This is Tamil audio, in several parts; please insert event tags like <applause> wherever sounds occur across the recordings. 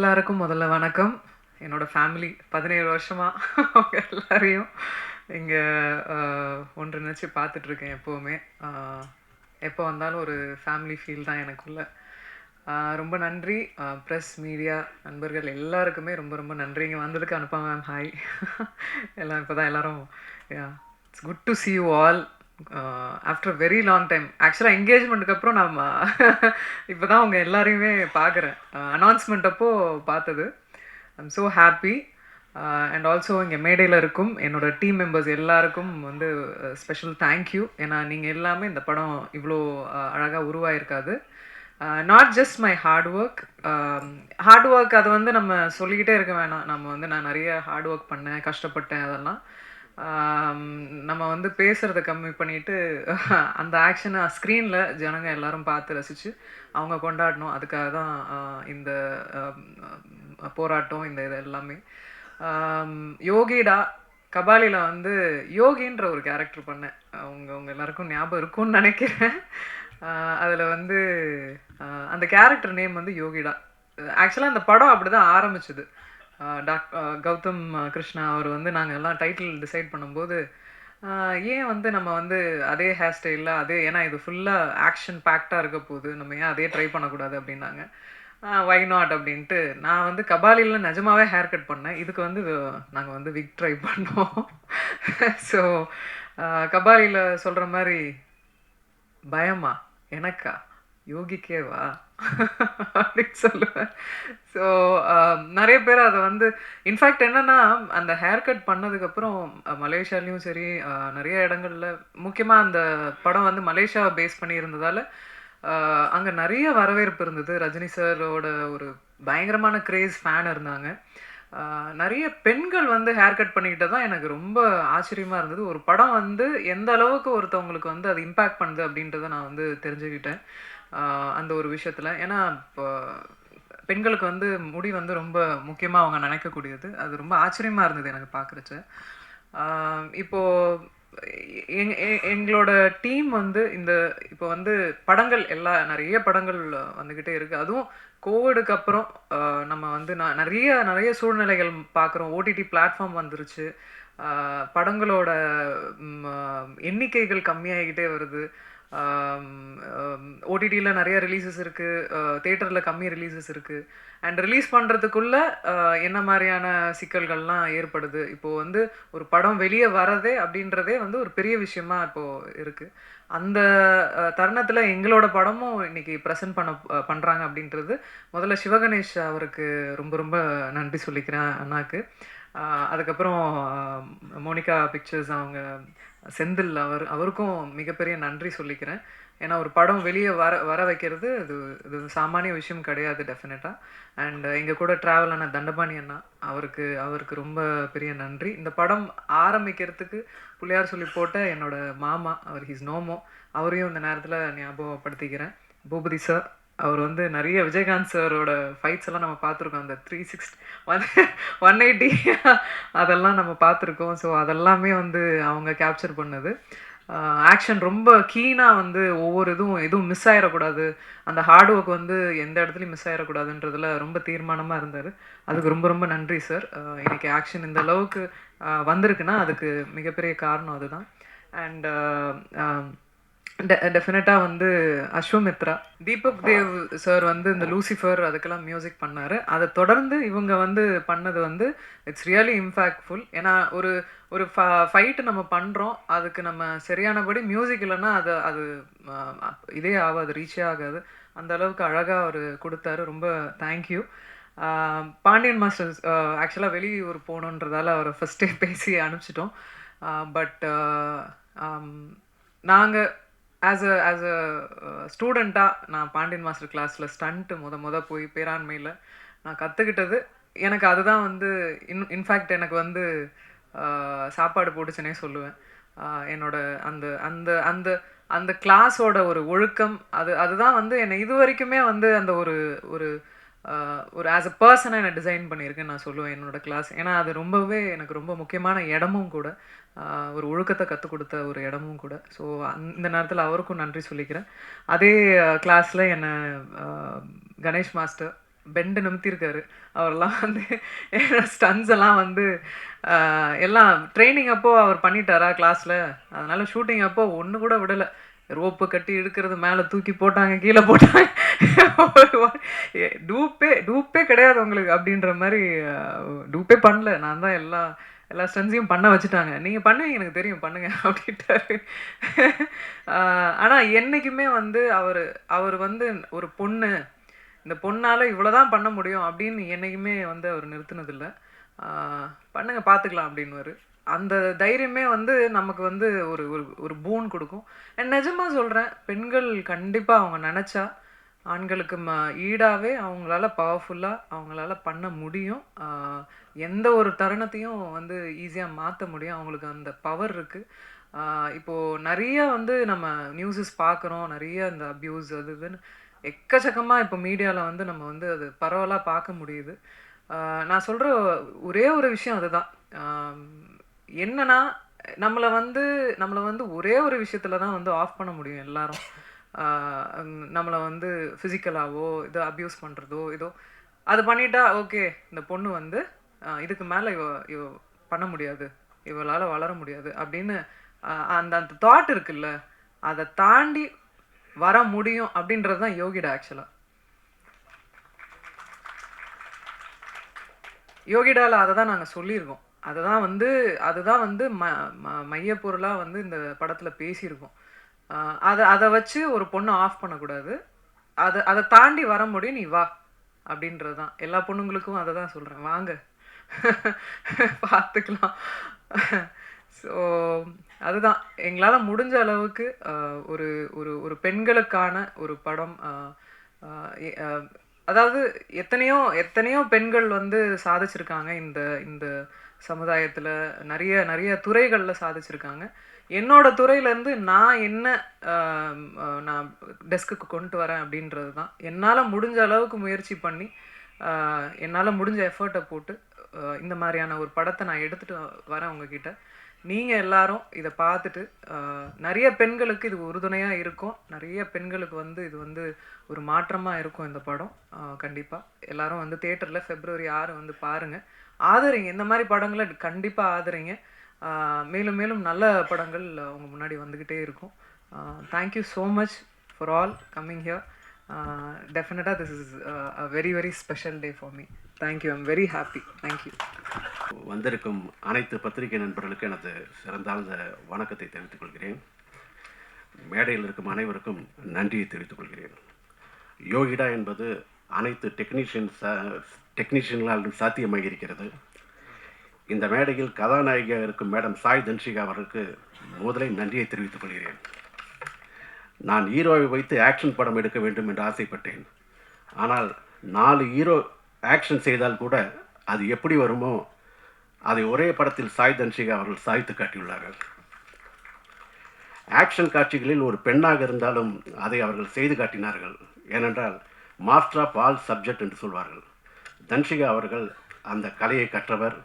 எல்லாருக்கும் முதல்ல வணக்கம். என்னோட ஃபேமிலி பதினேழு வருஷமாக அவங்க எல்லாரையும் இங்கே ஒன்றிணைச்சு பார்த்துட்ருக்கேன் எப்போவுமே. எப்போ வந்தாலும் ஒரு ஃபேமிலி ஃபீல் தான் எனக்குள்ள. ரொம்ப நன்றி. ப்ரெஸ் மீடியா நண்பர்கள் எல்லாருக்குமே ரொம்ப ரொம்ப நன்றி. இங்கே வந்ததுக்கு அனுப்பா மேம் ஹாய் எல்லாம் இப்போ தான் எல்லோரும் it's good to see you all after very long time ஆக்சுவலாக என்கேஜ்மெண்ட்டுக்கு அப்புறம் நான் <laughs> இப்போ தான் அவங்க எல்லாரையுமே பார்க்குறேன் அனௌன்ஸ்மெண்ட் uh, அப்போ பார்த்தது. I'm so happy and also இங்கே மேடையில் இருக்கும் என்னோட டீம் மெம்பர்ஸ் எல்லாருக்கும் வந்து uh, ஸ்பெஷல் தேங்க்யூ ஏன்னா நீங்கள் எல்லாமே இந்த படம் இவ்வளோ uh, அழகாக உருவாயிருக்காது. Not just my hard work hard work அது வந்து நம்ம சொல்லிக்கிட்டே இருக்க வேணாம். நம்ம வந்து நான் நிறைய ஹார்ட் ஒர்க் பண்ணேன் கஷ்டப்பட்டேன் அதெல்லாம். நம்ம வந்து பேசுகிறத கம்மி பண்ணிட்டு அந்த ஆக்ஷனை ஸ்க்ரீனில் ஜனங்க எல்லாரும் பார்த்து ரசித்து அவங்க கொண்டாடணும். அதுக்காக தான் ஆஹ், இந்த போராட்டம் இந்த இது எல்லாமே. யோகிடா கபாலியில் வந்து யோகின்ற ஒரு கேரக்டர் பண்ணேன். அவங்க அவங்க எல்லாருக்கும் ஞாபகம் இருக்கும்னு நினைக்கிறேன். அதில் வந்து அந்த கேரக்டர் நேம் வந்து யோகிடா. ஆக்சுவலாக அந்த படம் அப்படி தான் ஆரம்பிச்சது. டாக் கௌதம் கிருஷ்ணா அவர் வந்து நாங்கள் எல்லாம் டைட்டில் டிசைட் பண்ணும்போது ஏன் வந்து நம்ம வந்து அதே ஹேர் ஸ்டைலில் அதே ஏன்னா இது ஃபுல்லாக ஆக்ஷன் பேக்டாக இருக்க போகுது. நம்ம ஏன் அதே ட்ரை பண்ணக்கூடாது அப்படின்னாங்க. வை நாட் அப்படின்ட்டு நான் வந்து கபாலியில் நிஜமாவே ஹேர் கட் பண்ணேன். இதுக்கு வந்து நாங்கள் வந்து விக் ட்ரை பண்ணோம் ஸோ <laughs> கபாலியில் சொல்கிற மாதிரி பயமா? எனக்கா? யோகிக்கேவா? அப்படின்னு சொல்லுவேன். ஸோ um, நிறைய பேர் அதை வந்து இன்ஃபேக்ட் என்னன்னா அந்த ஹேர் கட் பண்ணதுக்கப்புறம் மலேசியாலையும் சரி நிறைய இடங்கள்ல முக்கியமாக அந்த படம் வந்து மலேசியாவை பேஸ் பண்ணி அங்கே நிறைய வரவேற்பு இருந்தது. ரஜினி சாரோட ஒரு பயங்கரமான கிரேஸ் ஃபேன் இருந்தாங்க. நிறைய பெண்கள் வந்து ஹேர் கட் பண்ணிக்கிட்டு தான் எனக்கு ரொம்ப ஆச்சரியமா இருந்தது. ஒரு படம் வந்து எந்த அளவுக்கு ஒருத்தவங்களுக்கு வந்து அது இம்பேக்ட் பண்ணுது அப்படின்றத நான் வந்து தெரிஞ்சுக்கிட்டேன். அந்த ஒரு விஷயத்தில். ஏன்னா இப்போ பெண்களுக்கு வந்து முடி வந்து ரொம்ப முக்கியமாக அவங்க நினைக்கக்கூடியது. அது ரொம்ப ஆச்சரியமாக இருந்தது எனக்கு பார்க்குறச்சு இப்போது எங் எ- எங்களோட டீம் வந்து இந்த இப்போ வந்து படங்கள் எல்லா நிறைய படங்கள் வந்துக்கிட்டே இருக்குது அதுவும் கோவிடுக்கு அப்புறம் நம்ம வந்து நான் நிறைய நிறைய சூழ்நிலைகள் பார்க்குறோம் ஓடிடி பிளாட்ஃபார்ம் வந்துருச்சு. படங்களோட எண்ணிக்கைகள் கம்மியாகிக்கிட்டே வருது. ஓடிடியில் நிறைய ரிலீசஸ் இருக்குது தேட்டரில் கம்மி ரிலீசஸ் இருக்குது அண்ட் ரிலீஸ் பண்ணுறதுக்குள்ள என்ன மாதிரியான சிக்கல்கள்லாம் ஏற்படுது? இப்போது வந்து ஒரு படம் வெளியே வரதே அப்படின்றதே வந்து ஒரு பெரிய விஷயமா இப்போது இருக்குது அந்த தருணத்தில் எங்களோட படமும் இன்னைக்கு ப்ரெசென்ட் பண்ண பண்ணுறாங்க அப்படின்றது முதல்ல சிவகணேஷ் அவருக்கு ரொம்ப ரொம்ப நன்றி சொல்லிக்கிறேன் அண்ணாக்கு. அதுக்கப்புறம் மோனிகா பிக்சர்ஸ் அவங்க செந்தில் அவர் அவருக்கும் மிகப்பெரிய நன்றி சொல்லிக்கிறேன். ஏன்னா ஒரு படம் வெளியே வர வர வைக்கிறது இது இது சாமானிய விஷயம் கிடையாது டெஃபினட்டாக அண்ட் எங்கள் கூட ட்ராவல் ஆன தண்டபாணி அண்ணா அவருக்கு அவருக்கு ரொம்ப பெரிய நன்றி. இந்த படம் ஆரம்பிக்கிறதுக்கு பிள்ளையார் சொல்லி போட்ட என்னோட மாமா அவர் ஹிஸ் நோமோ அவரையும் இந்த நேரத்தில் ஞாபகப்படுத்திக்கிறேன். பூபதி சார் அவர் வந்து நிறைய விஜயகாந்த் சாரோட ஃபைட்ஸ் எல்லாம் நம்ம பார்த்துருக்கோம். அந்த three sixty one one eighty அதெல்லாம் நம்ம பார்த்துருக்கோம். ஸோ அதெல்லாமே வந்து அவங்க கேப்சர் பண்ணது. ஆக்ஷன் ரொம்ப கீனாக வந்து ஒவ்வொரு இதுவும் எதுவும் மிஸ் ஆகிடக்கூடாது அந்த ஹார்ட் ஒர்க் வந்து எந்த இடத்துலையும் மிஸ் ஆகிடக்கூடாதுன்றதுல ரொம்ப தீர்மானமாக இருந்தார். அதுக்கு ரொம்ப ரொம்ப நன்றி சார் எனக்கு ஆக்ஷன் இந்த அளவுக்கு வந்திருக்குன்னா அதுக்கு மிகப்பெரிய காரணம் அதுதான். அண்ட் டெஃபினட்டாக வந்து அஸ்வமித்ரா. தீபக் தேவ் சார் வந்து இந்த லூசிஃபர் அதுக்கெல்லாம் மியூசிக் பண்ணார். அதை தொடர்ந்து இவங்க வந்து பண்ணது வந்து இட்ஸ் ரியலி இம்பாக்ட்ஃபுல் ஏன்னா ஒரு ஒரு ஃபைட்டு நம்ம பண்ணுறோம் அதுக்கு நம்ம சரியானபடி மியூசிக் இல்லைன்னா அது அது இதே ஆகாது ரீச்சே ஆகாது. அந்த அளவுக்கு அழகாக அவர் கொடுத்தாரு. ரொம்ப தேங்க்யூ பாண்டியன் மாஸ்டர்ஸ் ஆக்சுவலாக வெளியூர் போகணுன்றதால அவரை ஃபஸ்ட்டே பேசி அனுப்பிச்சிட்டோம். பட் நாங்கள் ஆஸ் அ ஆஸ் அ ஸ்டூடெண்ட்டாக நான் பாண்டியன் மாஸ்டர் கிளாஸில் ஸ்டண்ட்டு முத முத போய் பேராண்மையில் நான் கற்றுக்கிட்டது எனக்கு அதுதான் வந்து இன் இன்ஃபேக்ட் எனக்கு வந்து சாப்பாடு போட்டுச்சுனே சொல்லுவேன். என்னோட அந்த அந்த அந்த அந்த கிளாஸோட ஒரு ஒழுக்கம் அது அதுதான் வந்து என்னை இது வரைக்குமே வந்து அந்த ஒரு ஒரு ஒரு ஆஸ் அ பர்சனாக என்னை டிசைன் பண்ணியிருக்கேன் நான் சொல்லுவேன் என்னோட கிளாஸ் ஏன்னா அது ரொம்பவே எனக்கு ரொம்ப முக்கியமான இடமும் கூட. ஒரு ஒழுக்கத்தை கற்றுக் கொடுத்த ஒரு இடமும் கூட. ஸோ இந்த நேரத்தில் அவருக்கும் நன்றி சொல்லிக்கிறேன். அதே கிளாஸில் என்னை கணேஷ் மாஸ்டர் பெண்டு நிமித்திருக்காரு. அவரெல்லாம் வந்து ஸ்டன்ஸ் எல்லாம் வந்து எல்லாம் ட்ரைனிங் அப்போது அவர் பண்ணிட்டாரா கிளாஸில் அதனால் ஷூட்டிங் அப்போது ஒன்று கூட விடலை. ரோப்பு கட்டி இழுக்கிறது மேலே தூக்கி போட்டாங்க கீழே போட்டாங்க. டூப்பே டூப்பே கிடையாது உங்களுக்கு அப்படின்ற மாதிரி டூப்பே பண்ணல. நான் தான் எல்லா எல்லா ஸ்டன்ஸையும் பண்ண வச்சுட்டாங்க. நீங்கள் பண்ணுவீங்க எனக்கு தெரியும் பண்ணுங்க அப்படின்ட்டாரு. ஆனால் என்றைக்குமே வந்து அவர் அவர் வந்து ஒரு பொண்ணு இந்த பொண்ணால் இவ்வளோதான் பண்ண முடியும் அப்படின்னு என்றைக்குமே வந்து அவர் நிறுத்தினதில்லை. பண்ணுங்க பார்த்துக்கலாம் அப்படின்னுவாரு. அந்த தைரியமே வந்து நமக்கு வந்து ஒரு ஒரு ஒரு பூன் கொடுக்கும். அண்ட் நிஜமாக சொல்கிறேன் பெண்கள் கண்டிப்பாக அவங்க நினச்சா ஆண்களுக்கு ம ஈடாகவே அவங்களால பவர்ஃபுல்லாக அவங்களால பண்ண முடியும். எந்த ஒரு தருணத்தையும் வந்து ஈஸியாக மாற்ற முடியும். அவங்களுக்கு அந்த பவர் இருக்குது இப்போது நிறைய வந்து நம்ம நியூஸஸ் பார்க்குறோம் நிறைய இந்த அப்யூஸ் அது இதுன்னு. எக்கச்சக்கமாக இப்போ மீடியாவில் வந்து நம்ம வந்து அது பரவலாக பார்க்க முடியுது. நான் சொல்கிற ஒரே ஒரு விஷயம் அதுதான். என்னன்னா நம்மளை வந்து நம்மளை வந்து ஒரே ஒரு விஷயத்துல தான் வந்து ஆஃப் பண்ண முடியும் எல்லாரும். நம்மளை வந்து ஃபிசிக்கலாவோ இதோ அப்யூஸ் பண்ணுறதோ இதோ அது பண்ணிட்டா ஓகே இந்த பொண்ணு வந்து இதுக்கு மேலே இவ இவ பண்ண முடியாது. இவளால் வளர முடியாது. அப்படின்னு அந்த அந்த தாட் இருக்குல்ல அதை தாண்டி வர முடியும் அப்படின்றது தான் யோகிடா ஆக்சுவலாக யோகிடால அதை தான் நாங்கள் சொல்லியிருக்கோம். அதுதான் வந்து அதுதான் வந்து ம ம- மையப்பொருளாக வந்து இந்த படத்தில் பேசியிருக்கோம். அதை அதை வச்சு ஒரு பொண்ணை ஆஃப் பண்ணக்கூடாது. அதை அதை தாண்டி வர முடியும் நீ வா அப்படின்றது தான் எல்லா பொண்ணுங்களுக்கும் அதை தான் சொல்கிறேன் வாங்க. <laughs> பார்த்துக்கலாம். ஸோ அதுதான். எங்களால் முடிஞ்ச அளவுக்கு ஆஹ் ஒரு ஒரு ஒரு பெண்களுக்கான ஒரு படம் அதாவது எத்தனையோ எத்தனையோ பெண்கள் வந்து சாதிச்சிருக்காங்க இந்த இந்த சமுதாயத்தில் நிறைய நிறைய துறைகளில் சாதிச்சிருக்காங்க. என்னோட துறையிலேருந்து நான் என்ன நான் டெஸ்க்குக்கு கொண்டு வரேன் அப்படின்றது தான். என்னால் முடிஞ்ச அளவுக்கு முயற்சி பண்ணி என்னால் முடிஞ்ச எஃபர்ட்டை போட்டு இந்த மாதிரியான ஒரு படத்தை நான் எடுத்துகிட்டு வரேன் உங்ககிட்ட. நீங்கள் எல்லாரும் இதை பார்த்துட்டு நிறைய பெண்களுக்கு இது உறுதுணையாக இருக்கும். நிறைய பெண்களுக்கு வந்து இது வந்து ஒரு மாற்றமாக இருக்கும் இந்த படம். கண்டிப்பாக எல்லாரும் வந்து தேட்டரில் ஃபெப்ரவரி ஆறு வந்து பாருங்கள் ஆதரிங்க. இந்த மாதிரி படங்களை கண்டிப்பாக ஆதரிங்க. மேலும் மேலும் நல்ல படங்கள் உங்கள் முன்னாடி வந்துக்கிட்டே இருக்கும். Thank you so much for all coming here டெஃபினட்டாக this is a very very special day for me thank you I'm very happy thank you வந்திருக்கும் அனைத்து பத்திரிகை நண்பர்களுக்கு எனது சிறந்தாழ்ந்த வணக்கத்தை தெரிவித்துக் கொள்கிறேன். மேடையில் இருக்கும் அனைவருக்கும் நன்றியை தெரிவித்துக் கொள்கிறேன். யோகிடா என்பது அனைத்து டெக்னீஷியன்ஸ் டெக்னீஷியன்களால் சாத்தியமாக இருக்கிறது இந்த மேடையில் கதாநாயகியாக இருக்கும் மேடம் சாய் தன்ஷிகா அவருக்கு முதலில் நன்றியை தெரிவித்துக் கொள்கிறேன். நான் ஹீரோவை வைத்து ஆக்ஷன் படம் எடுக்க வேண்டும் என்று ஆசைப்பட்டேன். ஆனால் நாலு ஹீரோ ஆக்ஷன் செய்தால் கூட அது எப்படி வருமோ அதை ஒரே படத்தில் சாய் தன்ஷிகா அவர்கள் சாய்த்து காட்டியுள்ளார்கள். ஆக்ஷன் காட்சிகளில் ஒரு பெண்ணாக இருந்தாலும் அதை அவர்கள் செய்து காட்டினார்கள். ஏனென்றால் மாஸ்டர் ஆஃப் ஆல் சப்ஜெக்ட் என்று சொல்வார்கள். தன்ஷிகா அவர்கள் அந்த கலையை கற்றவர்.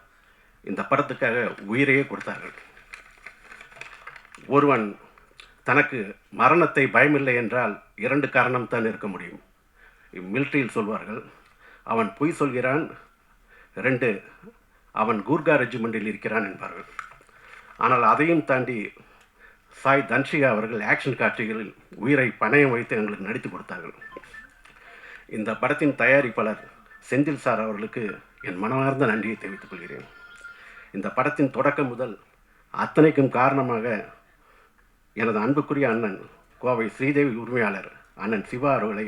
இந்த படத்துக்காக உயிரையே கொடுத்தார்கள். ஒருவன் தனக்கு மரணத்தை பயமில்லை என்றால் இரண்டு காரணம் தான் இருக்க முடியும். மிலிட்ரியில் சொல்வார்கள் அவன் பொய் சொல்கிறான் ரெண்டு அவன் கூர்கா ரெஜிமெண்டில் இருக்கிறான் என்பார்கள். ஆனால் அதையும் தாண்டி சாய் தன்ஷிகா அவர்கள் ஆக்ஷன் காட்சிகளில் உயிரை பணயம் வைத்து எங்களுக்கு நடித்து கொடுத்தார்கள். இந்த படத்தின் தயாரிப்பாளர் செந்தில் சார் அவர்களுக்கு என் மனமார்ந்த நன்றியை தெரிவித்துக் கொள்கிறேன். இந்த படத்தின் தொடக்கம் முதல் அத்தனைக்கும் காரணமாக எனது அன்புக்குரிய அண்ணன் கோவை ஸ்ரீதேவி உரிமையாளர் அண்ணன் சிவா அவர்களை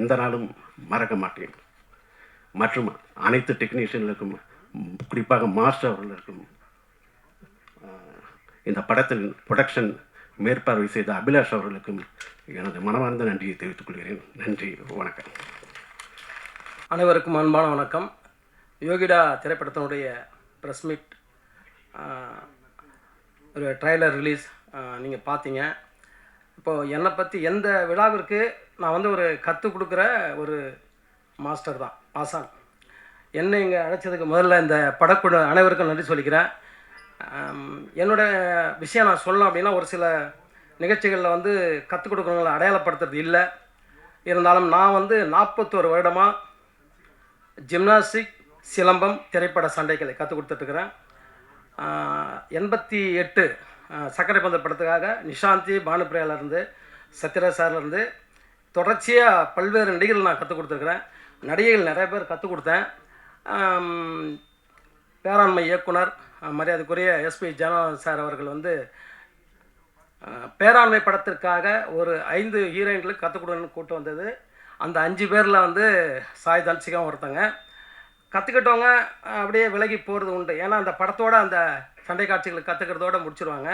எந்த நாளும் மறக்க மாட்டேன். மற்றும் அனைத்து டெக்னீஷியன்களுக்கும் குறிப்பாக மாஸ்டர் அவர்களுக்கும் இந்த படத்தின் ப்ரொடக்ஷன் மேற்பார்வை செய்த அபிலாஷ் அவர்களுக்கும் எனது மனமார்ந்த நன்றியை தெரிவித்துக் கொள்கிறேன். நன்றி வணக்கம். அனைவருக்கும் அன்பான வணக்கம். யோகிடா திரைப்படத்தினுடைய ப்ரெஸ் மீட் ஒரு ட்ரைலர் ரிலீஸ் நீங்கள் பார்த்தீங்க. இப்போது என்னை பற்றி எந்த விழாவிற்கு நான் வந்து ஒரு கற்றுக் கொடுக்குற ஒரு மாஸ்டர் தான் ஆசான். என்னை இங்கே அழைச்சதுக்கு முதல்ல இந்த படக்குழு அனைவருக்கும் நன்றி சொல்லிக்கிறேன். என்னோடய என்னோட விஷயம் நான் சொல்லணும் அப்படின்னா ஒரு சில நிகழ்ச்சிகளில் வந்து கற்றுக் கொடுக்குறவங்களை அடையாளப்படுத்துறது இல்லை. இருந்தாலும் நான் வந்து நாற்பத்தோரு வருடமாக ஜிம்னாஸ்டிக் சிலம்பம் திரைப்பட சண்டைகளை கற்றுக் கொடுத்துட்ருக்குறேன். எண்பத்தி எட்டு சக்கரை பந்தல் படத்துக்காக நிஷாந்தி பானுப்பிரியாலேருந்து சத்யராஜ் சார்லேருந்து தொடர்ச்சியாக பல்வேறு நடிகர்கள் நான் கற்றுக் கொடுத்துருக்குறேன். நடிகைகள் நிறைய பேர் கற்றுக் கொடுத்தேன். பேராண்மை இயக்குனர் மரியாதைக்குரிய எஸ்பி ஜனநாதன் சார் அவர்கள் வந்து பேராண்மை படத்திற்காக ஒரு ஐந்து ஹீரோயின்களுக்கு கற்றுக் கொடுன்னு கூட்டு வந்தது. அந்த அஞ்சு பேரில் வந்து சாய் தன்சிகாவும் ஒருத்தங்க. கற்றுக்கிட்டவங்க அப்படியே விலகி போகிறது உண்டு. ஏன்னா அந்த படத்தோட அந்த சண்டை காட்சிகளை கற்றுக்கிறதோட முடிச்சிருவாங்க.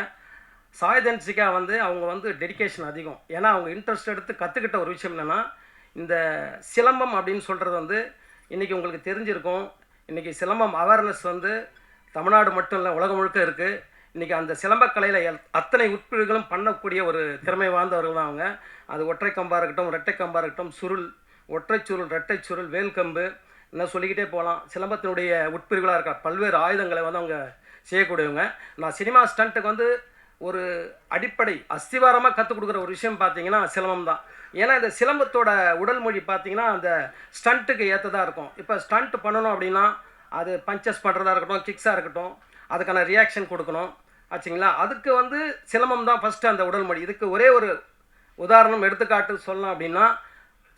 சாய் தன்சிகா வந்து அவங்க வந்து டெடிகேஷன் அதிகம். ஏன்னா அவங்க இன்ட்ரெஸ்ட் எடுத்து கற்றுக்கிட்ட ஒரு விஷயம் என்னென்னா இந்த சிலம்பம் அப்படின்னு சொல்கிறது வந்து இன்றைக்கி உங்களுக்கு தெரிஞ்சிருக்கும். இன்றைக்கி சிலம்பம் அவேர்னஸ் வந்து தமிழ்நாடு மட்டும் இல்லை உலகம் முழுக்க இருக்குது இன்றைக்கி அந்த சிலம்பக்கலையில் அத்தனை உட்பிரிவுகளும் பண்ணக்கூடிய ஒரு திறமை வாய்ந்தவர்கள் தான் அவங்க. அது ஒற்றை கம்பாக இருக்கட்டும் ரெட்டை கம்பாக இருக்கட்டும் சுருள் ஒற்றை சுருள் ரெட்டை சுருள் வேல்கம்பு இன்னும் சொல்லிக்கிட்டே போகலாம் சிலம்பத்தினுடைய உட்பிரிவுகளாக இருக்க? பல்வேறு ஆயுதங்களை வந்து அவங்க செய்யக்கூடியவங்க. நான் சினிமா ஸ்டண்ட்டுக்கு வந்து ஒரு அடிப்படை அஸ்திவாரமாக கற்றுக் கொடுக்குற ஒரு விஷயம் பார்த்தீங்கன்னா சிலம்பம் தான். ஏன்னா இந்த சிலம்பத்தோட உடல் மொழி பார்த்தீங்கன்னா அந்த ஸ்டண்ட்டுக்கு ஏற்றதாக இருக்கும். இப்போ ஸ்டண்ட் பண்ணணும் அப்படின்னா அது பஞ்சஸ் பண்ணுறதா இருக்கட்டும் கிக்ஸாக இருக்கட்டும் அதுக்கான ரியாக்ஷன் கொடுக்கணும். ஆச்சுங்களா? அதுக்கு வந்து சிலம்பம் தான் ஃபஸ்ட்டு அந்த உடல் மொழி. இதுக்கு ஒரே ஒரு உதாரணம் எடுத்துக்காட்டு சொல்லலாம் அப்படின்னா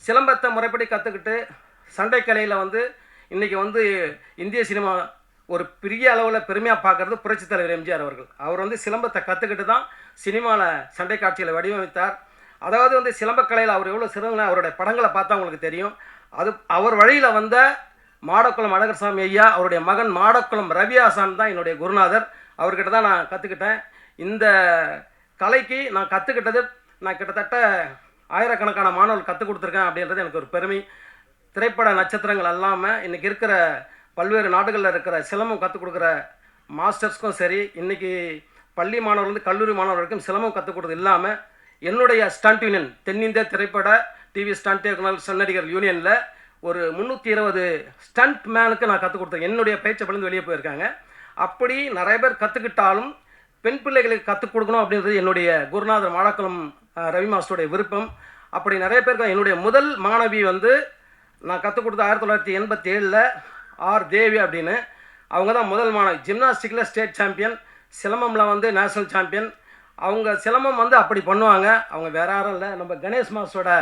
சிலம்பத்தை முறைப்படி கற்றுக்கிட்டு சண்டைக்கலையில் வந்து இன்றைக்கி வந்து இந்திய சினிமா ஒரு பெரிய அளவில் பெருமையாக பார்க்குறது புரட்சி தலைவர் எம்ஜிஆர் அவர்கள். அவர் வந்து சிலம்பத்தை கற்றுக்கிட்டு தான் சினிமாவில் சண்டை காட்சியில் வடிவமைத்தார். அதாவது வந்து சிலம்பக்கலையில் அவர் எவ்வளோ சிறந்த அவருடைய படங்களை பார்த்தா உங்களுக்கு தெரியும். அது அவர் வழியில் வந்த மாடக்குளம் அழகர்சாமி ஐயா அவருடைய மகன் மாடக்குளம் ரவி ஆசான் தான் என்னுடைய குருநாதர். அவர்கிட்ட தான் நான் கற்றுக்கிட்டேன் இந்த கலைக்கு நான் கற்றுக்கிட்டது நான் கிட்டத்தட்ட ஆயிரக்கணக்கான மாணவர்கள் கற்றுக் கொடுத்துருக்கேன் அப்படின்றது எனக்கு ஒரு பெருமை. திரைப்பட நட்சத்திரங்கள் அல்லாமல் இன்றைக்கி இருக்கிற பல்வேறு நாடுகளில் இருக்கிற சிலம்பம் கற்றுக் கொடுக்குற மாஸ்டர்ஸ்க்கும் சரி இன்றைக்கி பள்ளி மாணவர்கள் கல்லூரி மாணவர்களுக்கும் சிலம்பம் கற்றுக் கொடுத்தது இல்லாமல் என்னுடைய ஸ்டண்ட் யூனியன் தென்னிந்திய திரைப்பட டிவி ஸ்டண்ட் இயக்குனர் சன்னடிகர் யூனியனில் ஒரு முந்நூற்றி இருபது ஸ்டண்ட் மேனுக்கு நான் கற்றுக் கொடுத்தேன். என்னுடைய பேச்சை பலந்து வெளியே போயிருக்காங்க. அப்படி நிறைய பேர் கற்றுக்கிட்டாலும் பெண் பிள்ளைகளுக்கு கற்றுக் கொடுக்கணும் அப்படின்றது என்னுடைய குருநாதர் மாடக்குளம் ரவி மாஸ்டருடைய விருப்பம். அப்படி நிறைய பேருக்கு என்னுடைய முதல் மாணவி வந்து நான் கற்றுக் கொடுத்த ஆயிரத்தி தொள்ளாயிரத்தி எண்பத்தி ஏழில் ஆர் தேவி அப்படின்னு. அவங்க தான் முதல் மாணவி. ஜிம்னாஸ்டிக்கில் ஸ்டேட் சாம்பியன் சிலம்பமில் வந்து நேஷனல் சாம்பியன் அவங்க சிலம்பம் வந்து அப்படி பண்ணுவாங்க. அவங்க வேற யாரும் இல்லை. நம்ம கணேஷ் மாஸ்டரோட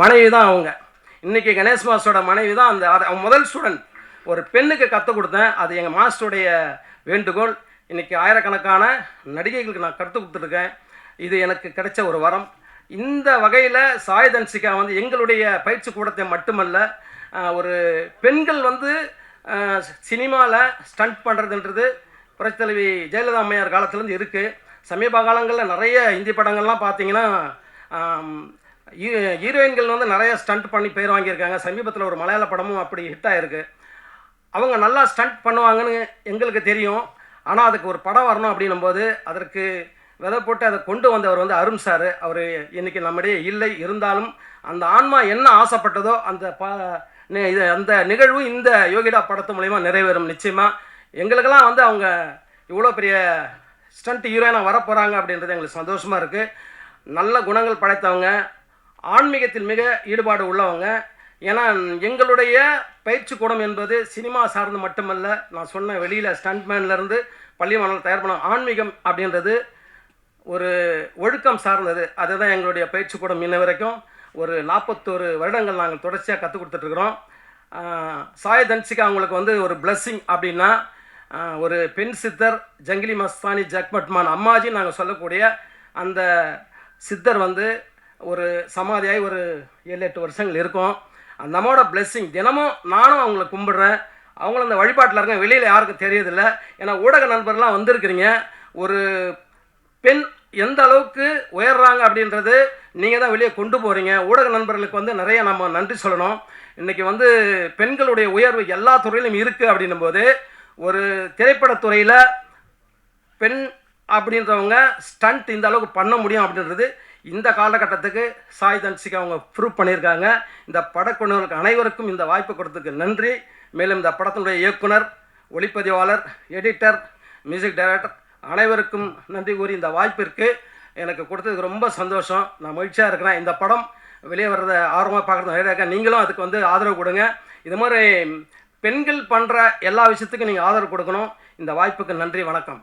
மனைவி தான் அவங்க. இன்றைக்கி கணேஷ் மாஸ்டரோட மனைவி தான் அந்த அது- முதல் ஸ்டூடெண்ட் ஒரு பெண்ணுக்கு கற்றுக் கொடுத்தேன். அது எங்கள் மாஸ்டருடைய வேண்டுகோள். இன்றைக்கி ஆயிரக்கணக்கான நடிகைகளுக்கு நான் கற்றுக் கொடுத்துருக்கேன். இது எனக்கு கிடைச்ச ஒரு வரம். இந்த வகையில் சாயதன்சிகா வந்து எங்களுடைய பயிற்சி கூடத்தை மட்டுமல்ல ஒரு பெண்கள் வந்து சினிமாவில் ஸ்டண்ட் பண்ணுறதுன்றது புரட்சித் தலைவி ஜெயலலிதா அம்மையார் காலத்துலேருந்து இருக்குது சமீப காலங்களில் நிறைய இந்தி படங்கள்லாம் பார்த்தீங்கன்னா ஹீரோயின்கள் வந்து நிறைய ஸ்டண்ட் பண்ணி பேர் வாங்கியிருக்காங்க. சமீபத்தில் ஒரு மலையாள படமும் அப்படி ஹிட் ஆயிருக்கு. அவங்க நல்லா ஸ்டண்ட் பண்ணுவாங்கன்னு எங்களுக்கு தெரியும். ஆனால் அதுக்கு ஒரு படம் வரணும் அப்படின்னும் போது அதற்கு விதை போட்டு அதை கொண்டு வந்தவர் வந்து அருண் சார். அவர் இன்னைக்கு நம்மிடையே இல்லை. இருந்தாலும் அந்த ஆன்மா என்ன ஆசைப்பட்டதோ அந்த ப இது அந்த நிகழ்வு இந்த யோகிடா படத்து மூலயமா நிறைவேறும் நிச்சயமாக எங்களுக்கெல்லாம் வந்து அவங்க இவ்வளோ பெரிய ஸ்டண்ட் ஹீரோயினாக வரப்போகிறாங்க அப்படின்றது எங்களுக்கு சந்தோஷமாக இருக்குது நல்ல குணங்கள் படைத்தவங்க. ஆன்மீகத்தில் மிக ஈடுபாடு உள்ளவங்க. ஏன்னா எங்களுடைய பயிற்சி கூடம் என்பது சினிமா சார்ந்து மட்டுமல்ல நான் சொன்ன வெளியில் ஸ்டண்ட்மேன்லேருந்து பள்ளி மாணவர்கள் தயார் பண்ண ஆன்மீகம் அப்படின்றது ஒரு ஒழுக்கம் சார்ந்தது. அதுதான் எங்களுடைய பயிற்சி கூடம் இன்ன வரைக்கும். ஒரு நாற்பத்தோரு வருடங்கள் நாங்கள் தொடர்ச்சியாக கற்றுக் கொடுத்துட்ருக்குறோம். சாய தன்சிகா அவங்களுக்கு வந்து ஒரு பிளஸ்ஸிங் அப்படின்னா ஒரு பெண் சித்தர் ஜங்கிலி மஸ்தானி ஜக்மட்மான் அம்மாஜி நாங்கள் சொல்லக்கூடிய அந்த சித்தர் வந்து ஒரு சமாதியாகி ஒரு ஏழு எட்டு வருஷங்கள் இருக்கும். அந்த அம்மாவோட பிளெஸ்ஸிங் தினமும் நானும் அவங்கள கும்பிடுறேன். அவங்களும் அந்த வழிபாட்டில் இருக்க வெளியில் யாருக்கும் தெரியதில்லை ஏன்னா ஊடக நண்பர்லாம் வந்திருக்கிறீங்க. ஒரு பெண் எந்த அளவுக்கு உயர்றாங்க அப்படின்றது நீங்கள் தான் வெளியே கொண்டு போகிறீங்க ஊடக நண்பர்களுக்கு வந்து நிறைய நம்ம நன்றி சொல்லணும். இன்றைக்கி வந்து பெண்களுடைய உயர்வு எல்லா துறையிலும் இருக்குது அப்படின்னும் போது ஒரு திரைப்படத்துறையில் பெண் அப்படின்றவங்க ஸ்டண்ட் இந்த அளவுக்கு பண்ண முடியும் அப்படின்றது இந்த காலகட்டத்துக்கு சாய் தன்சிக்கு அவங்க ப்ரூவ் பண்ணியிருக்காங்க. இந்த படக்குழுவினருக்கு அனைவருக்கும் இந்த வாய்ப்பு கொடுத்ததுக்கு நன்றி. மேலும் இந்த படத்தினுடைய இயக்குனர் ஒளிப்பதிவாளர் எடிட்டர் மியூசிக் டைரக்டர் அனைவருக்கும் நன்றி கூறி இந்த வாய்ப்பிற்கு எனக்கு கொடுத்ததுக்கு ரொம்ப சந்தோஷம். நான் மகிழ்ச்சியாக இருக்கிறேன். இந்த படம் வெளியே வர்றதை ஆர்வமாக பார்க்குறது நிறைய இருக்கேன் நீங்களும் அதுக்கு வந்து ஆதரவு கொடுங்க. இது மாதிரி பெண்கள் பண்ணுற எல்லா விஷயத்துக்கும் நீங்கள் ஆதரவு கொடுக்கணும். இந்த வாய்ப்புக்கு நன்றி. வணக்கம்.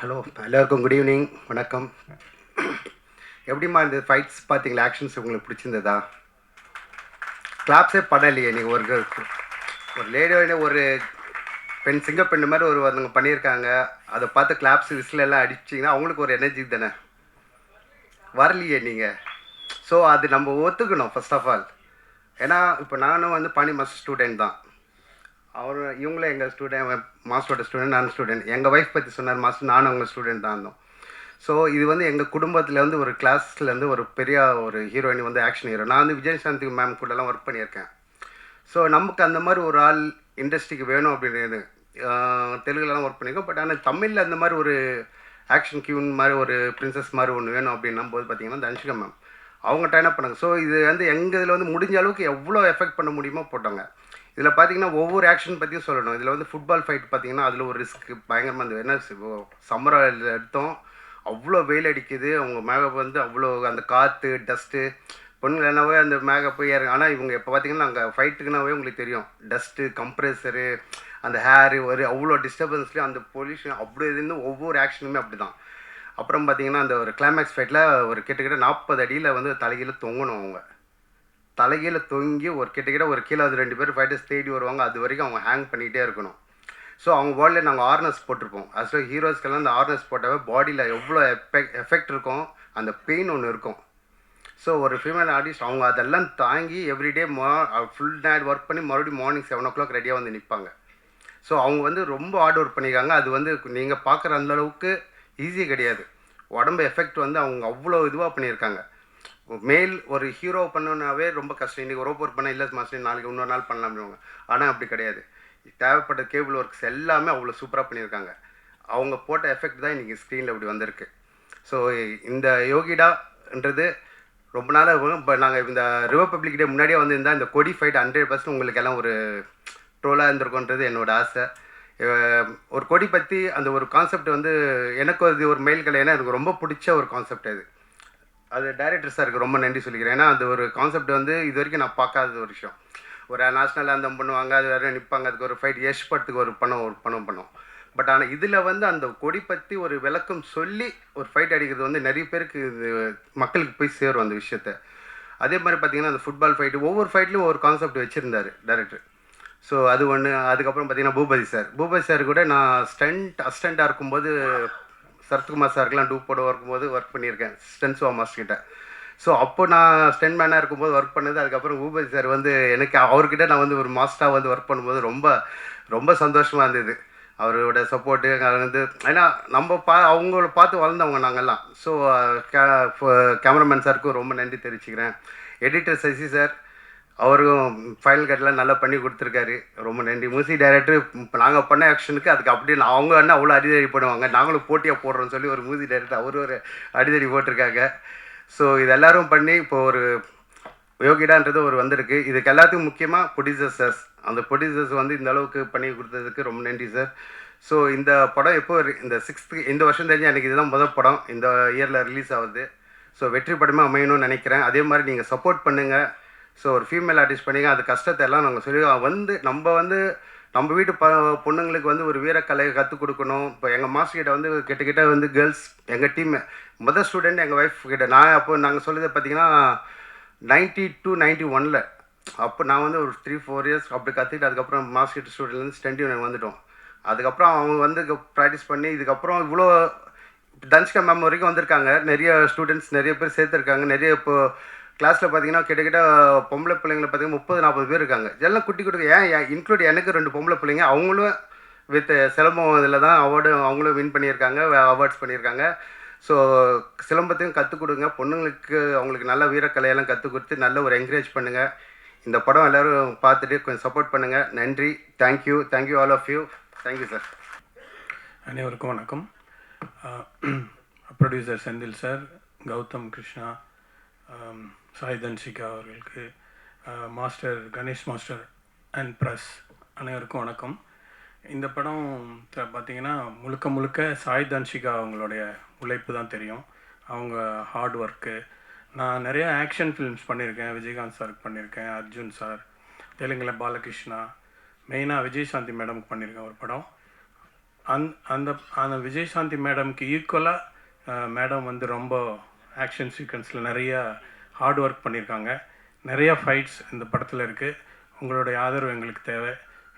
ஹலோ எல்லோருக்கும் குட் ஈவினிங் வணக்கம். எப்படிம்மா இந்த ஃபைட்ஸ் பார்த்தீங்களா ஆக்ஷன்ஸ் உங்களுக்கு பிடிச்சிருந்ததா? கிளாப்ஸே பண்ணலையே நீங்கள் ஒரு girl- ஒரு லேடியோட ஒரு பெண் சிங்க பெண் மாதிரி ஒரு ஒருத்தவங்க பண்ணியிருக்காங்க. அதை பார்த்து கிளாப்ஸ் விசில் எல்லாம் அடிச்சிங்கன்னா அவங்களுக்கு ஒரு எனர்ஜி தானே? வரலையே நீங்கள் ஸோ அது நம்ம ஒத்துக்கணும் ஃபர்ஸ்ட் ஆஃப் ஆல் ஏன்னா இப்போ நானும் வந்து பாணி மாஸ்டர் ஸ்டூடெண்ட் தான். அவர் இவங்களும் எங்கள் ஸ்டூடெண்ட் மாஸ்டரோட ஸ்டூடெண்ட் நான் ஸ்டூடெண்ட் எங்கள் ஒய்ஃப் பற்றி சொன்னார் மாஸ்டர் நானும் அவங்க ஸ்டூடெண்ட் தான் இருந்தோம். ஸோ இது வந்து எங்கள் குடும்பத்தில் வந்து ஒரு கிளாஸ்லேருந்து ஒரு பெரிய ஒரு ஹீரோயின் வந்து ஆக்ஷன் ஹீரோ நான் வந்து விஜயசாந்தி மேம் கூடலாம் ஒர்க் பண்ணியிருக்கேன். ஸோ நமக்கு அந்த மாதிரி ஒரு ஆள் இண்டஸ்ட்ரிக்கு வேணும் அப்படின்னு தெலுங்குலலாம் ஒர்க் பண்ணியிருக்கோம். பட் ஆனால் தமிழில் அந்த மாதிரி ஒரு ஆக்ஷன் கியூன் மாதிரி ஒரு பிரின்சஸ் மாதிரி ஒன்று வேணும் அப்படின்னும் போது பார்த்தீங்கன்னா தனுஷிகா மேம் அவங்க டைன் பண்ணாங்க? ஸோ இது வந்து எங்கள் இதில் வந்து முடிஞ்ச அளவுக்கு எவ்வளோ எஃபெக்ட் பண்ண முடியுமோ போட்டாங்க. இதில் பார்த்தீங்கன்னா ஒவ்வொரு ஆக்ஷன் பற்றியும் சொல்லணும். இதில் வந்து ஃபுட்பால் ஃபைட் பார்த்தீங்கன்னா அதில் ஒரு ரிஸ்க் பயங்கரமாக இருந்தது. என்ன சம்மரில் எடுத்தோம். அவ்வளோ வெயில் அடிக்குது. அவங்க மேகப் வந்து அவ்வளோ அந்த காற்று டஸ்ட்டு பொண்ணுங்க என்னவே அந்த மேகப் ஏற ஆனால் இவங்க இப்போ பார்த்தீங்கன்னா அங்கே ஃபைட்டுக்குனாவே உங்களுக்கு தெரியும். டஸ்ட்டு கம்ப்ரெசரு அந்த ஹேரு ஒரு அவ்வளோ டிஸ்டர்பன்ஸ்லேயும் அந்த பொல்யூஷன் அப்படி இருந்து ஒவ்வொரு ஆக்ஷனுமே அப்படி தான் அப்புறம் பார்த்தீங்கன்னா அந்த ஒரு கிளைமேக்ஸ் ஃபைட்டில் ஒரு கிட்டக்கிட்ட நாற்பது அடியில் வந்து தலைகீழ தொங்கணும் அவங்க. தலைகீழ தொங்கி ஒரு கிட்டக்கிட்ட ஒரு கீழே அது ரெண்டு பேர் ஃபைட்டர்ஸ் தேடி வருவாங்க. அது வரைக்கும் அவங்க ஹேங் பண்ணிகிட்டே இருக்கணும். ஸோ அவங்க பாடியில் நாங்கள் ஆர்னஸ் போட்டிருப்போம். ஆக்சுவலாக ஹீரோஸ்க்கெல்லாம் அந்த ஆர்னஸ் போட்டாவே பாடியில் எவ்வளோ எஃபெக்ட் எஃபெக்ட் இருக்கும் அந்த பெயின் ஒன்று இருக்கும். ஸோ ஒரு ஃபீமேல் ஆர்டிஸ்ட் அவங்க அதெல்லாம் தாங்கி எவ்ரிடே மா ஃபுல் நைட் ஒர்க் பண்ணி மறுபடியும் மார்னிங் செவன் ஓ கிளாக் ரெடியாக வந்து நிற்பாங்க ஸோ அவங்க வந்து ரொம்ப ஹார்ட் ஒர்க் பண்ணியிருக்காங்க அது வந்து நீங்கள் பார்க்குற அந்த அளவுக்கு ஈஸி கிடையாது. உடம்பு எஃபெக்ட் வந்து அவங்க அவ்வளோ இதுவாக பண்ணியிருக்காங்க. மேல் ஒரு ஹீரோ பண்ணோன்னாவே ரொம்ப கஷ்டம். இன்றைக்கி ஒரு ஒர்க் பண்ண இல்லை மாஸ்டர் நாளைக்கு இன்னொரு நாள் பண்ணலாம் அப்படிவாங்க ஆனால் அப்படி கிடையாது. தேவைப்பட்ட கேபிள் ஒர்க்ஸ் எல்லாமே அவ்வளோ சூப்பராக பண்ணியிருக்காங்க. அவங்க போட்ட எஃபெக்ட் தான் இன்றைக்கி ஸ்க்ரீனில் இப்படி வந்திருக்கு. ஸோ இந்த யோகிடான்றது ரொம்ப நாளாக இப்போ நாங்கள் இந்த ரிபப்ளிக் டே முன்னாடியே வந்திருந்தால் இந்த கொடி ஃபைட் ஹண்ட்ரட் பர்சன்ட் உங்களுக்கு எல்லாம் ஒரு ட்ரோலாக இருந்திருக்குன்றது என்னோட ஆசை. ஒரு கொடி பற்றி அந்த ஒரு கான்செப்ட் வந்து எனக்கு அது ஒரு மெயில் கலை ஏன்னா எனக்கு ரொம்ப பிடிச்ச ஒரு கான்செப்ட் அது. அது டைரக்டர் சாருக்கு ரொம்ப நன்றி சொல்லிக்கிறேன். ஏன்னா அந்த ஒரு கான்செப்ட் வந்து இது வரைக்கும் நான் பார்க்காத ஒரு விஷயம். ஒரு நேஷ்னல் அந்தம் பண்ணுவாங்க அது வேறு நிற்பாங்க அதுக்கு ஒரு ஃபைட் யஷ் ஒரு பணம் ஒரு பணம் பண்ணோம். பட் ஆனால் இதில் வந்து அந்த கொடி பற்றி ஒரு விளக்கம் சொல்லி ஒரு ஃபைட் அடிக்கிறது வந்து நிறைய பேருக்கு இது மக்களுக்கு போய் சேரும் அந்த விஷயத்த. அதே மாதிரி பார்த்தீங்கன்னா அந்த ஃபுட்பால் ஃபைட்டு ஒவ்வொரு ஃபைட்லையும் ஒரு கான்செப்ட் வச்சுருந்தாரு டேரக்டர் ஸோ அது ஒன்று அதுக்கப்புறம் பார்த்தீங்கன்னா பூபதி சார் பூபதி சார் கூட நான் ஸ்டண்ட் அஸ்டண்ட்டாக இருக்கும்போது சரத்குமார் சாருக்கெலாம் டூப் போட இருக்கும்போது ஒர்க் பண்ணியிருக்கேன் ஸ்டென்சுவா மாஸ்டர் கிட்ட. ஸோ அப்போ நான் ஸ்டென்ட் மேனாக இருக்கும்போது ஒர்க் பண்ணது அதுக்கப்புறம் பூபதி சார் வந்து எனக்கு அவர்கிட்ட நான் வந்து ஒரு மாஸ்டராக வந்து ஒர்க் பண்ணும்போது ரொம்ப ரொம்ப சந்தோஷமாக இருந்தது. அவரோட சப்போர்ட்டு அது வந்து ஏன்னா நம்ம பா அவங்கள பார்த்து வளர்ந்தவங்க நாங்கள்லாம் ஸோ கேமராமேன் சாருக்கும் ரொம்ப நன்றி தெரிவிச்சுக்கிறேன். எடிட்டர் சசி சார் அவரும் ஃபைனல் கட்லாம் நல்லா பண்ணி கொடுத்துருக்காரு. ரொம்ப நன்றி. மியூசிக் டைரக்டர் இப்போ நாங்கள் பண்ண ஆக்ஷனுக்கு அதுக்கு அப்படி அவங்க என்ன அவ்வளோ அடிதடி பண்ணுவாங்க நாங்களும் போட்டியாக போடுறோம்னு சொல்லி ஒரு மியூசிக் டைரக்டர் அவர் ஒரு அடிதடி போட்டிருக்காங்க. ஸோ இது எல்லாரும் பண்ணி இப்போ ஒரு யோகிடான்றது ஒரு வந்திருக்கு. இதுக்கு எல்லாத்துக்கும் முக்கியமாக ப்ரொடியூசர்ஸ் அந்த ப்ரொடியூசர்ஸ் வந்து இந்த அளவுக்கு பண்ணி கொடுத்ததுக்கு ரொம்ப நன்றி சார் ஸோ இந்த படம் எப்போ இந்த சிக்ஸ்த்து இந்த வருஷம் தெரிஞ்சு எனக்கு இதுதான் முதல் படம். இந்த இயரில் ரிலீஸ் ஆகுது. ஸோ வெற்றி படமே அமையணும்னு நினைக்கிறேன். அதே மாதிரி நீங்கள் சப்போர்ட் பண்ணுங்கள் ஸோ ஒரு ஃபீமேல் ஆர்டிஸ்ட் பண்ணிங்க. அது கஷ்டத்தை எல்லாம் நாங்கள் சொல்லி வந்து நம்ம வந்து நம்ம வீட்டு ப பொண்ணுங்களுக்கு வந்து ஒரு வீரக்கலையை கற்றுக் கொடுக்கணும். இப்போ எங்கள் மாஸ்டர் கிட்ட வந்து கிட்டக்கிட்ட வந்து கேர்ள்ஸ் எங்கள் டீம் மொதல் ஸ்டூடெண்ட் எங்கள் ஒய்ஃப் கிட்ட. நான் அப்போ நாங்கள் சொல்லுறது பார்த்தீங்கன்னா நைன்ட்டி டூ நைன்ட்டி ஒனில் அப்போ நான் வந்து ஒரு த்ரீ ஃபோர் இயர்ஸ் அப்படி கற்றுக்கிட்டு அதுக்கப்புறம் மாஸ்டர் ஸ்டூடெண்ட்லேருந்து ஸ்டென்ட் யூனியன் வந்துட்டோம். அதுக்கப்புறம் அவங்க வந்து ப்ராக்டிஸ் பண்ணி இதுக்கப்புறம் இவ்வளோ தன்ஷிகா மேம் வரைக்கும் வந்திருக்காங்க. நிறைய ஸ்டூடெண்ட்ஸ் நிறைய பேர் சேர்த்துருக்காங்க. நிறைய இப்போ கிளாஸில் பார்த்தீங்கன்னா கிட்டத்தட்ட பொம்பளை பிள்ளைங்களை பார்த்தீங்கன்னா முப்பது நாற்பது பேர் இருக்காங்க. எல்லாம் குட்டி குட்டி ஏன் இன்க்ளூட் எனக்கு ரெண்டு பொம்பளை பிள்ளைங்க. அவங்களும் வித் சிலம்பம் இதில் தான் அவார்டு அவங்களும் வின் பண்ணியிருக்காங்க அவார்ட்ஸ் பண்ணியிருக்காங்க. ஸோ சிலம்பத்தையும் கற்றுக் கொடுங்க. பொண்ணுங்களுக்கு அவங்களுக்கு நல்ல வீரக்கலையெல்லாம் கற்றுக் கொடுத்து நல்ல ஒரு என்கரேஜ் பண்ணுங்கள் இந்த படம் எல்லோரும் பார்த்துட்டு கொஞ்சம் சப்போர்ட் பண்ணுங்கள் நன்றி. Thank you thank you all of you thank you sir அனைவருக்கும் வணக்கம். ப்ரொடியூசர் <clears throat> செந்தில் சார் கௌதம் கிருஷ்ணா சாய் தன்சிகா அவர்களுக்கு master Ganesh master and press அனைவருக்கும் வணக்கம். இந்த படம் பார்த்திங்கன்னா பார்த்தீங்கன்னா முழுக்க முழுக்க சாய் தன்சிகா அவங்களுடைய உழைப்பு தான் தெரியும். அவங்க ஹார்ட் ஒர்க்கு நான் நிறைய ஆக்ஷன் ஃபிலிம்ஸ் பண்ணியிருக்கேன். விஜயகாந்த் சாருக்கு பண்ணியிருக்கேன். அர்ஜுன் சார் தெலுங்கில் பாலகிருஷ்ணா மெயினாக விஜயசாந்தி மேடமுக்கு பண்ணியிருக்கேன் ஒரு படம். அந் அந்த அந்த விஜயசாந்தி மேடம்க்கு ஈக்குவலாக மேடம் வந்து ரொம்ப ஆக்ஷன் சீக்வன்ஸில் நிறைய ஹார்ட் ஒர்க் பண்ணியிருக்காங்க நிறைய ஃபைட்ஸ் இந்த படத்தில் இருக்குது உங்களுடைய ஆதரவு எங்களுக்கு தேவை.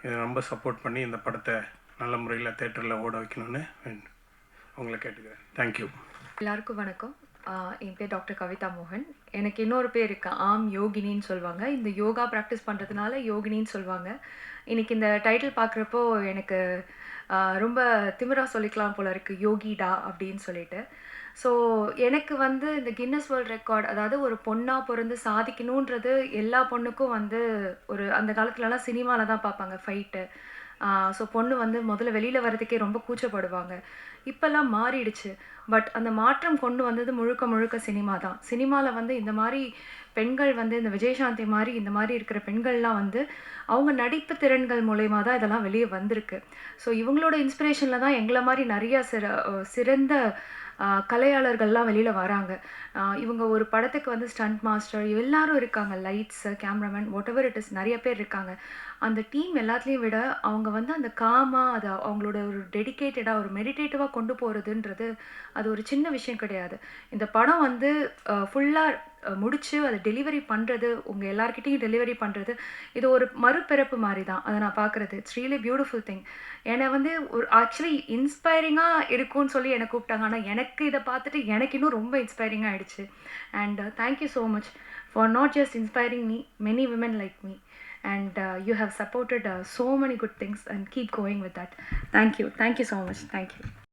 இதை ரொம்ப சப்போர்ட் பண்ணி இந்த படத்தை நல்ல முறையில் தேட்டரில் ஓட வைக்கணும்னு உங்களை கேட்டுக்கிறேன். தேங்க்யூ எல்லாருக்கும் வணக்கம். என் பேர் டாக்டர் கவிதா மோகன். எனக்கு இன்னொரு பேர் இருக்கு ஆம் யோகினின்னு சொல்லுவாங்க. இந்த யோகா ப்ராக்டிஸ் பண்ணுறதுனால யோகினின்னு சொல்லுவாங்க. இன்னைக்கு இந்த டைட்டில் பார்க்குறப்போ எனக்கு ரொம்ப திமிரா சொல்லிக்கலாம் போல இருக்குது யோகிடா அப்படின்னு சொல்லிட்டு. ஸோ எனக்கு வந்து இந்த கின்னஸ் வேர்ல்ட் ரெக்கார்ட் அதாவது ஒரு பொண்ணாக பிறந்து சாதிக்கணுன்றது எல்லா பொண்ணுக்கும் வந்து ஒரு அந்த காலத்துலலாம் சினிமாவில் தான் பார்ப்பாங்க ஃபைட்டு ஸோ பொண்ணு வந்து முதல்ல வெளியில் வரதுக்கே ரொம்ப கூச்சப்படுவாங்க. இப்போல்லாம் மாறிடுச்சு. பட் அந்த மாற்றம் கொண்டு வந்தது முழுக்க முழுக்க சினிமா தான். சினிமாவில் வந்து இந்த மாதிரி பெண்கள் வந்து இந்த விஜயசாந்தி மாதிரி இந்த மாதிரி இருக்கிற பெண்கள்லாம் வந்து அவங்க நடிப்பு திறன்கள் மூலயமா தான் இதெல்லாம் வெளியே வந்திருக்கு. ஸோ இவங்களோட இன்ஸ்பிரேஷனில் தான் எங்களை மாதிரி நிறைய சிற சிறந்த கலையாளர்கள்லாம் வெளியில் வராங்க. இவங்க ஒரு படத்துக்கு வந்து ஸ்டண்ட் மாஸ்டர் எல்லாரும் இருக்காங்க. Lights cameraman whatever it is நிறைய பேர் இருக்காங்க. அந்த டீம் எல்லாத்துலேயும் விட அவங்க வந்து அந்த காமா அது அவங்களோட ஒரு டெடிகேட்டடாக ஒரு மெடிடேட்டிவாக கொண்டு போகிறதுன்றது அது ஒரு சின்ன விஷயம் கிடையாது. இந்த படம் வந்து ஃபுல்லாக முடிச்சு அதை டெலிவரி பண்ணுறது உங்கள் எல்லாருக்கிட்டையும் டெலிவரி பண்ணுறது இது ஒரு மறுபிறப்பு மாதிரி தான். அதை நான் பார்க்குறது இட்ஸ் ரியலி பியூட்டிஃபுல் திங் என்னை வந்து ஒரு ஆக்சுவலி இன்ஸ்பைரிங்காக இருக்கும்னு சொல்லி என்னை கூப்பிட்டாங்க. ஆனால் எனக்கு இதை பார்த்துட்டு எனக்கு இன்னும் ரொம்ப இன்ஸ்பைரிங்காக ஆயிடுச்சு. And thank you so much for not just inspiring me many women like me and uh, you have supported uh, so many good things and keep going with that. Thank you. Thank you so much. Thank you